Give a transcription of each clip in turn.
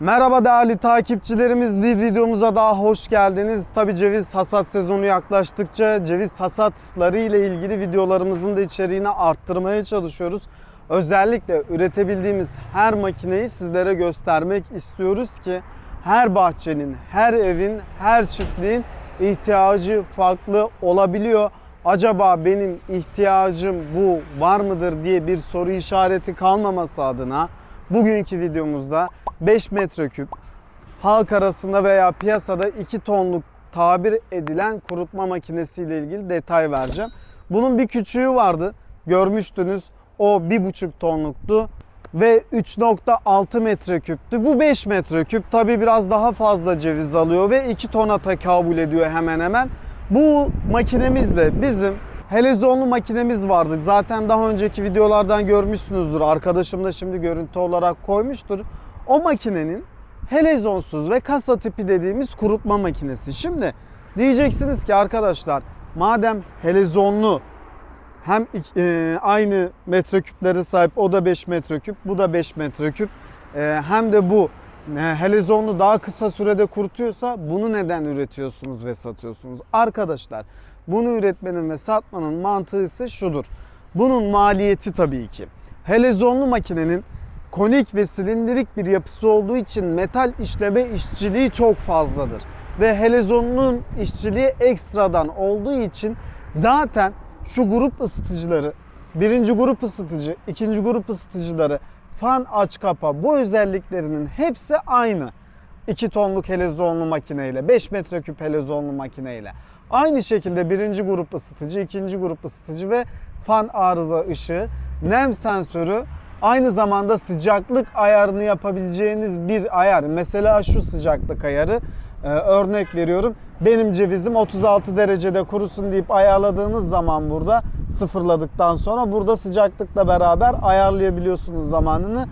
Merhaba değerli takipçilerimiz bir videomuza daha hoş geldiniz. Tabi ceviz hasat sezonu yaklaştıkça ceviz hasatları ile ilgili videolarımızın da içeriğini arttırmaya çalışıyoruz. Özellikle üretebildiğimiz her makineyi sizlere göstermek istiyoruz ki her bahçenin, her evin, her çiftliğin ihtiyacı farklı olabiliyor. Acaba benim ihtiyacım bu var mıdır diye bir soru işareti kalmaması adına bugünkü videomuzda 5 metreküp halk arasında veya piyasada 2 tonluk tabir edilen kurutma makinesi ile ilgili detay vereceğim. Bunun bir küçüğü vardı. Görmüştünüz. O 1,5 tonluktu ve 3.6 metreküptü. Bu 5 metreküp tabi biraz daha fazla ceviz alıyor ve 2 tona tekabül ediyor hemen hemen. Bu makinemizle bizim helezonlu makinemiz vardı. Zaten daha önceki videolardan görmüşsünüzdür. Arkadaşım da şimdi görüntü olarak koymuştur. O makinenin helezonsuz ve kasa tipi dediğimiz kurutma makinesi. Şimdi diyeceksiniz ki arkadaşlar madem helezonlu hem e, aynı metreküplere sahip o da 5 metreküp bu da 5 metreküp e, hem de bu e, helezonlu daha kısa sürede kurutuyorsa bunu neden üretiyorsunuz ve satıyorsunuz? Arkadaşlar bunu üretmenin ve satmanın mantığı ise şudur. Bunun maliyeti tabii ki. Helezonlu makinenin konik ve silindirik bir yapısı olduğu için metal işleme işçiliği çok fazladır. Ve helezonun işçiliği ekstradan olduğu için zaten şu grup ısıtıcıları, birinci grup ısıtıcı, ikinci grup ısıtıcıları, fan aç kapa bu özelliklerinin hepsi aynı. 2 tonluk helezonlu makineyle, 5 metreküp helezonlu makineyle. Aynı şekilde birinci grup ısıtıcı, ikinci grup ısıtıcı ve fan arıza ışığı, nem sensörü aynı zamanda sıcaklık ayarını yapabileceğiniz bir ayar. Mesela şu sıcaklık ayarı ee, örnek veriyorum. Benim cevizim 36 derecede kurusun deyip ayarladığınız zaman burada sıfırladıktan sonra burada sıcaklıkla beraber ayarlayabiliyorsunuz zamanını.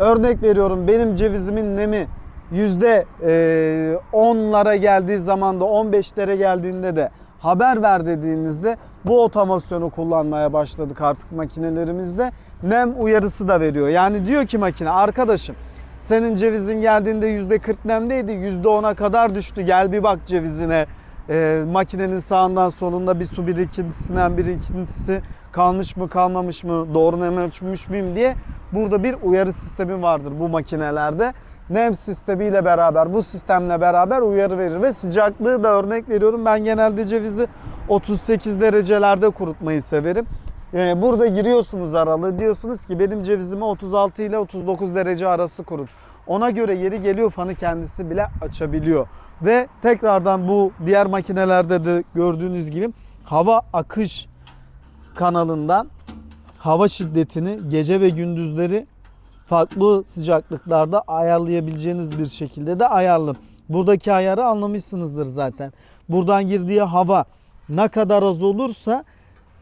Örnek veriyorum benim cevizimin nemi yüzde e, 10'lara geldiği zaman da 15'lere geldiğinde de haber ver dediğinizde bu otomasyonu kullanmaya başladık artık makinelerimizde. Nem uyarısı da veriyor. Yani diyor ki makine arkadaşım senin cevizin geldiğinde %40 nemdeydi. %10'a kadar düştü. Gel bir bak cevizine. Ee, makinenin sağından solunda bir su birikintisinden birikintisi kalmış mı kalmamış mı doğru nem ölçmüş müyüm diye burada bir uyarı sistemi vardır bu makinelerde. Nem sistemiyle beraber bu sistemle beraber uyarı verir ve sıcaklığı da örnek veriyorum ben genelde cevizi 38 derecelerde kurutmayı severim. Ee, burada giriyorsunuz aralığı diyorsunuz ki benim cevizimi 36 ile 39 derece arası kurut. Ona göre yeri geliyor fanı kendisi bile açabiliyor. Ve tekrardan bu diğer makinelerde de gördüğünüz gibi hava akış kanalından hava şiddetini gece ve gündüzleri farklı sıcaklıklarda ayarlayabileceğiniz bir şekilde de ayarlı. Buradaki ayarı anlamışsınızdır zaten. Buradan girdiği hava ne kadar az olursa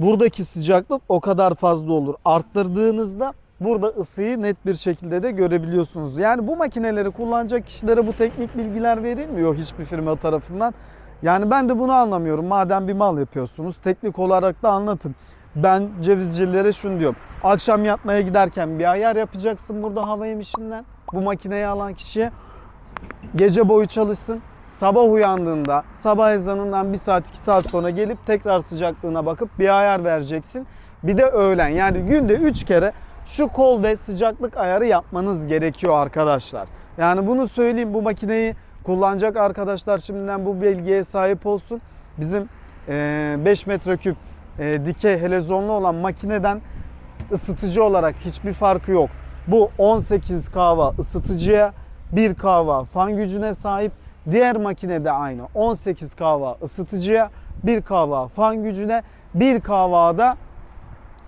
buradaki sıcaklık o kadar fazla olur. Arttırdığınızda burada ısıyı net bir şekilde de görebiliyorsunuz. Yani bu makineleri kullanacak kişilere bu teknik bilgiler verilmiyor hiçbir firma tarafından. Yani ben de bunu anlamıyorum. Madem bir mal yapıyorsunuz teknik olarak da anlatın. Ben cevizcilere şunu diyorum. Akşam yatmaya giderken bir ayar yapacaksın burada hava emişinden. Bu makineyi alan kişiye gece boyu çalışsın. Sabah uyandığında sabah ezanından 1 saat 2 saat sonra gelip tekrar sıcaklığına bakıp bir ayar vereceksin. Bir de öğlen yani günde 3 kere şu kol ve sıcaklık ayarı yapmanız gerekiyor arkadaşlar. Yani bunu söyleyeyim bu makineyi kullanacak arkadaşlar şimdiden bu bilgiye sahip olsun. Bizim 5 metreküp e, dikey helezonlu olan makineden ısıtıcı olarak hiçbir farkı yok. Bu 18 kahva ısıtıcıya 1 kahva fan gücüne sahip. Diğer makine de aynı. 18 kahva ısıtıcıya, 1 kahva fan gücüne, 1 kahvada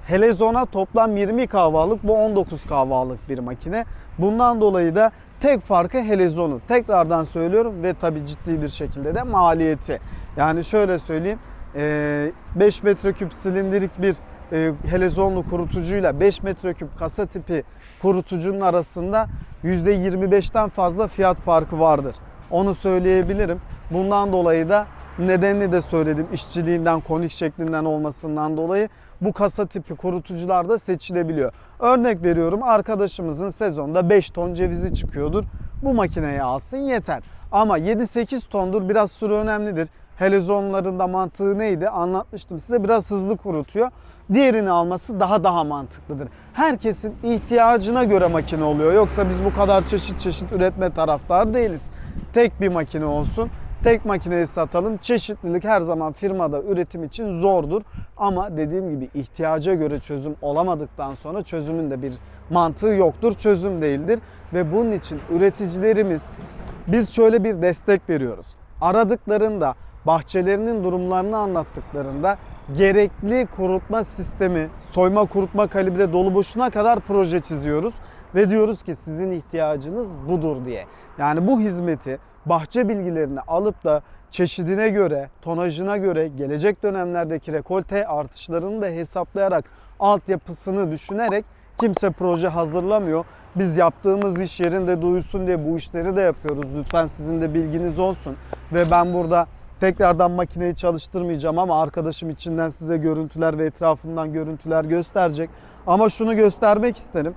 helezona toplam 20 kahvalık bu 19 kahvalık bir makine. Bundan dolayı da tek farkı helezonu. Tekrardan söylüyorum ve tabi ciddi bir şekilde de maliyeti. Yani şöyle söyleyeyim 5 metreküp silindirik bir e, helezonlu kurutucuyla 5 metreküp kasa tipi kurutucunun arasında %25'ten fazla fiyat farkı vardır. Onu söyleyebilirim. Bundan dolayı da nedenini de söyledim. İşçiliğinden, konik şeklinden olmasından dolayı bu kasa tipi kurutucular da seçilebiliyor. Örnek veriyorum arkadaşımızın sezonda 5 ton cevizi çıkıyordur. bu makineyi alsın yeter. Ama 7-8 tondur biraz sürü önemlidir. Helezonların da mantığı neydi anlatmıştım size biraz hızlı kurutuyor. Diğerini alması daha daha mantıklıdır. Herkesin ihtiyacına göre makine oluyor. Yoksa biz bu kadar çeşit çeşit üretme taraftar değiliz. Tek bir makine olsun. Tek makineyi satalım. Çeşitlilik her zaman firmada üretim için zordur. Ama dediğim gibi ihtiyaca göre çözüm olamadıktan sonra çözümün de bir mantığı yoktur. Çözüm değildir. Ve bunun için üreticilerimiz biz şöyle bir destek veriyoruz. Aradıklarında bahçelerinin durumlarını anlattıklarında gerekli kurutma sistemi, soyma kurutma kalibre dolu boşuna kadar proje çiziyoruz ve diyoruz ki sizin ihtiyacınız budur diye. Yani bu hizmeti bahçe bilgilerini alıp da çeşidine göre, tonajına göre, gelecek dönemlerdeki rekolte artışlarını da hesaplayarak altyapısını düşünerek kimse proje hazırlamıyor. Biz yaptığımız iş yerinde duyulsun diye bu işleri de yapıyoruz. Lütfen sizin de bilginiz olsun. Ve ben burada tekrardan makineyi çalıştırmayacağım ama arkadaşım içinden size görüntüler ve etrafından görüntüler gösterecek. Ama şunu göstermek isterim.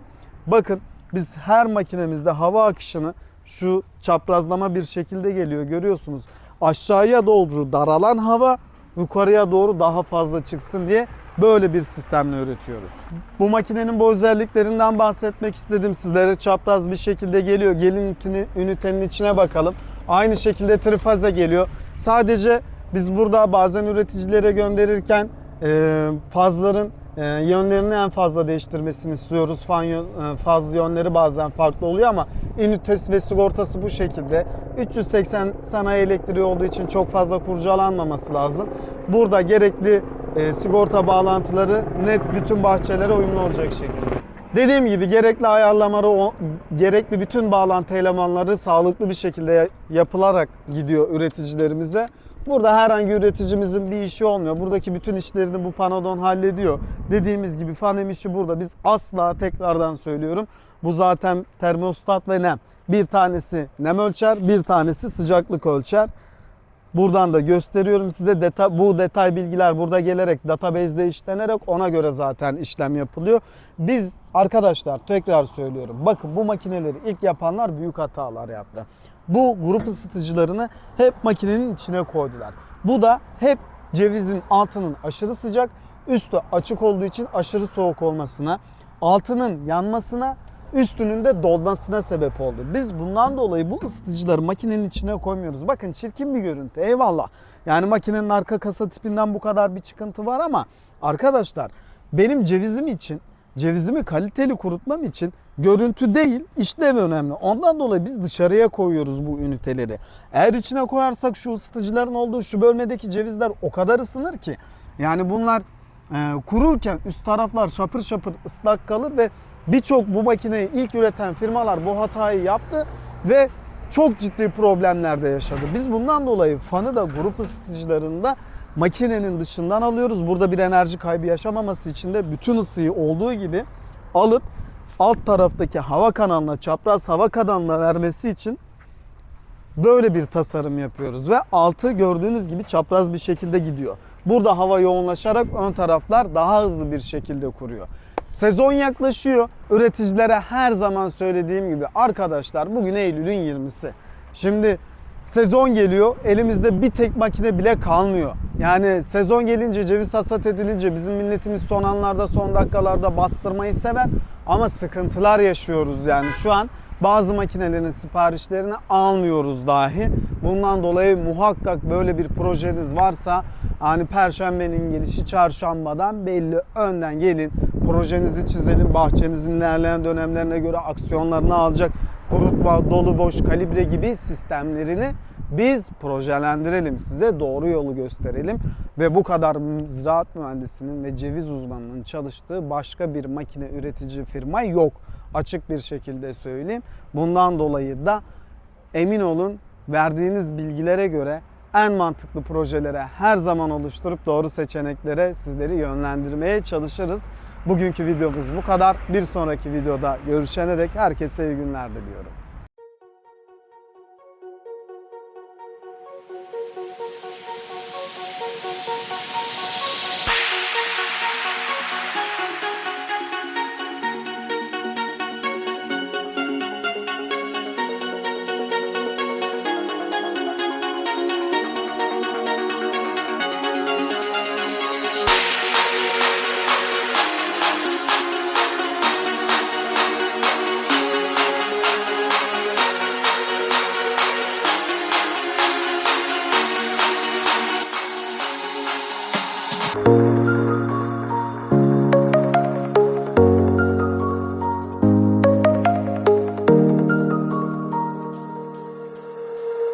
Bakın biz her makinemizde hava akışını şu çaprazlama bir şekilde geliyor görüyorsunuz. Aşağıya doğru daralan hava yukarıya doğru daha fazla çıksın diye böyle bir sistemle üretiyoruz. Bu makinenin bu özelliklerinden bahsetmek istedim sizlere. Çapraz bir şekilde geliyor. Gelin ünitenin içine bakalım. Aynı şekilde trifaze geliyor. Sadece biz burada bazen üreticilere gönderirken fazların e, yönlerini en fazla değiştirmesini istiyoruz. Fan e, faz yönleri bazen farklı oluyor ama ünitesi ve sigortası bu şekilde. 380 sanayi elektriği olduğu için çok fazla kurcalanmaması lazım. Burada gerekli e, sigorta bağlantıları net bütün bahçelere uyumlu olacak şekilde. Dediğim gibi gerekli ayarlamaları, gerekli bütün bağlantı elemanları sağlıklı bir şekilde yapılarak gidiyor üreticilerimize. Burada herhangi üreticimizin bir işi olmuyor. Buradaki bütün işlerini bu Panodon hallediyor. Dediğimiz gibi fan işi burada. Biz asla tekrardan söylüyorum. Bu zaten termostat ve nem. Bir tanesi nem ölçer, bir tanesi sıcaklık ölçer. Buradan da gösteriyorum size detay, bu detay bilgiler burada gelerek database'de işlenerek ona göre zaten işlem yapılıyor. Biz arkadaşlar tekrar söylüyorum. Bakın bu makineleri ilk yapanlar büyük hatalar yaptı. Bu grup ısıtıcılarını hep makinenin içine koydular. Bu da hep cevizin altının aşırı sıcak, üstü açık olduğu için aşırı soğuk olmasına, altının yanmasına üstünün de dolmasına sebep oldu. Biz bundan dolayı bu ısıtıcıları makinenin içine koymuyoruz. Bakın çirkin bir görüntü eyvallah. Yani makinenin arka kasa tipinden bu kadar bir çıkıntı var ama arkadaşlar benim cevizim için cevizimi kaliteli kurutmam için görüntü değil işlev önemli. Ondan dolayı biz dışarıya koyuyoruz bu üniteleri. Eğer içine koyarsak şu ısıtıcıların olduğu şu bölmedeki cevizler o kadar ısınır ki yani bunlar e, kururken üst taraflar şapır şapır ıslak kalır ve birçok bu makineyi ilk üreten firmalar bu hatayı yaptı ve çok ciddi problemlerde yaşadı. Biz bundan dolayı fanı da grup ısıtıcılarında makinenin dışından alıyoruz. Burada bir enerji kaybı yaşamaması için de bütün ısıyı olduğu gibi alıp alt taraftaki hava kanalına, çapraz hava kanalına vermesi için böyle bir tasarım yapıyoruz ve altı gördüğünüz gibi çapraz bir şekilde gidiyor. Burada hava yoğunlaşarak ön taraflar daha hızlı bir şekilde kuruyor. Sezon yaklaşıyor. Üreticilere her zaman söylediğim gibi arkadaşlar bugün Eylül'ün 20'si. Şimdi sezon geliyor. Elimizde bir tek makine bile kalmıyor. Yani sezon gelince ceviz hasat edilince bizim milletimiz son anlarda son dakikalarda bastırmayı sever ama sıkıntılar yaşıyoruz yani şu an bazı makinelerin siparişlerini almıyoruz dahi. Bundan dolayı muhakkak böyle bir projeniz varsa hani perşembenin gelişi çarşambadan belli önden gelin projenizi çizelim. Bahçenizin ilerleyen dönemlerine göre aksiyonlarını alacak kurutma, dolu boş, kalibre gibi sistemlerini biz projelendirelim. Size doğru yolu gösterelim. Ve bu kadar ziraat mühendisinin ve ceviz uzmanının çalıştığı başka bir makine üretici firma yok. Açık bir şekilde söyleyeyim. Bundan dolayı da emin olun verdiğiniz bilgilere göre en mantıklı projelere her zaman oluşturup doğru seçeneklere sizleri yönlendirmeye çalışırız. Bugünkü videomuz bu kadar. Bir sonraki videoda görüşene dek herkese iyi günler diliyorum.